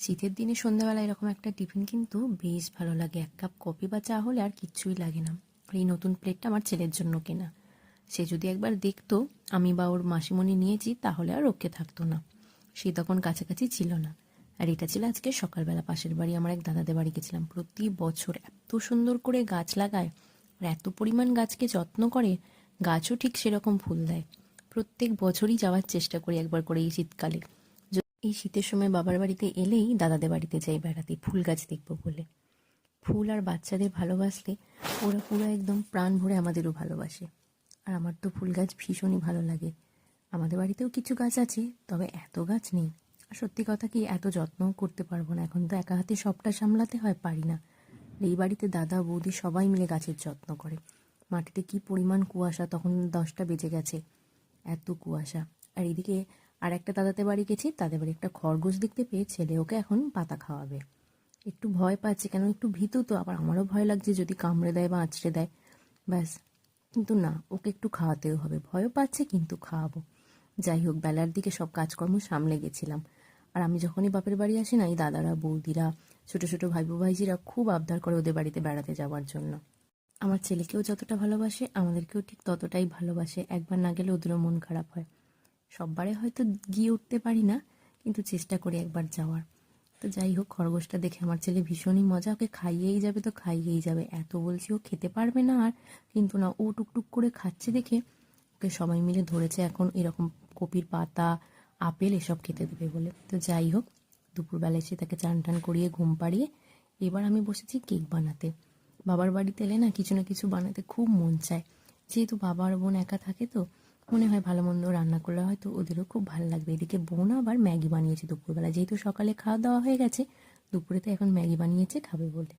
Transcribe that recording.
শীতের দিনে সন্ধ্যাবেলা এরকম একটা টিফিন কিন্তু বেশ ভালো লাগে। এক কাপ কফি বা চা হলে আর কিচ্ছুই লাগে না। আর এই নতুন প্লেটটা আমার ছেলের জন্য কেনা। সে যদি একবার দেখতো, আমি বা ওর মাসিমণি নিয়েছি, তাহলে আর ওকে থাকতো না। সে তখন কাছাকাছি ছিল না। আর এটা ছিল আজকে সকালবেলা পাশের বাড়ি। আমার এক দাদাদের বাড়ি গেছিলাম। প্রতি বছর এত সুন্দর করে গাছ লাগায় আর এত পরিমাণ গাছকে যত্ন করে, গাছও ঠিক সেরকম ফুল দেয়। প্রত্যেক বছরই যাওয়ার চেষ্টা করি একবার করে এই শীতকালে। এই শীতের সময় বাবার বাড়িতে এলেই দাদাদের বাড়িতে যাই বেড়াতে, ফুল গাছ দেখব বলে। ফুল আর বাচ্চাদের ভালোবাসলে ওরা পুরো একদম প্রাণ ভরে আমাদেরও ভালোবাসে। আর আমার তো ফুল গাছ ভীষণই ভালো লাগে। আমাদের বাড়িতেও কিছু গাছ আছে, তবে এত গাছ নেই। আর সত্যি কথা কি, এত যত্নও করতে পারব না। এখন তো একা হাতে সবটা সামলাতে হয়, পারি না। এই বাড়িতে দাদা, বৌদি সবাই মিলে গাছের যত্ন করে। মাটিতে কি পরিমাণ কুয়াশা, তখন দশটা বেজে গেছে। এত কুয়াশা। আর এদিকে আর একটা দাদাতে বাড়ি গেছি তাদের বাড়ি একটা খরগোশ দেখতে পেয়ে ছেলে ওকে এখন পাতা খাওয়াবে। একটু ভয় পাচ্ছে, কেন একটু ভীতু তো, আবার আমারও ভয় লাগছে যদি কামড়ে দেয় বা আঁচড়ে দেয়। ব্যাস, কিন্তু না, ওকে একটু খাওয়াতেও হবে। ভয়ও পাচ্ছে, কিন্তু খাওয়াবো। যাই হোক, বেলার দিকে সব কাজকর্ম সামলে গেছিলাম। আর আমি যখনই বাপের বাড়ি আসি না, এই দাদারা, বৌদিরা, ছোট ছোট ভাইবো ভাইজিরা খুব আবদার করে ওদের বাড়িতে বেড়াতে যাওয়ার জন্য। আমার ছেলেকেও যতটা ভালোবাসে, আমাদেরকেও ঠিক ততটাই ভালোবাসে। একবার না গেলে ওদেরও মন খারাপ হয়। সববারে হয়তো গিয়ে উঠতে পারি না, কিন্তু চেষ্টা করি একবার যাওয়ার। তো যাই হোক, খরগোশটা দেখে আমার ছেলে ভীষণই মজা, ওকে খাইয়েই যাবে তো খাইয়েই যাবে। এত বলছি, ও খেতে পারবে না আর, কিন্তু না, ও টুকটুক করে খাচ্ছে দেখে, ওকে সবাই মিলে ধরেছে এখন এরকম কপির পাতা, আপেল এসব খেতে দেবে বলে। তো যাই হোক, দুপুরবেলা এসে তাকে চান টান করিয়ে ঘুম পাড়িয়ে এবার আমি বসেছি কেক বানাতে। বাবার বাড়িতে এলে না কিছু না কিছু বানাতে খুব মন চায়। যেহেতু বাবার বোন একা থাকে তো মনে হয় ভালো মন্দ রান্না করলে হয়তো ওদেরও খুব ভালো লাগবে। এদিকে বোন আবার ম্যাগি বানিয়েছে দুপুরবেলা। যেহেতু সকালে খাওয়া দাওয়া হয়ে গেছে, দুপুরে তো এখন ম্যাগি বানিয়েছে, খাবে বলে।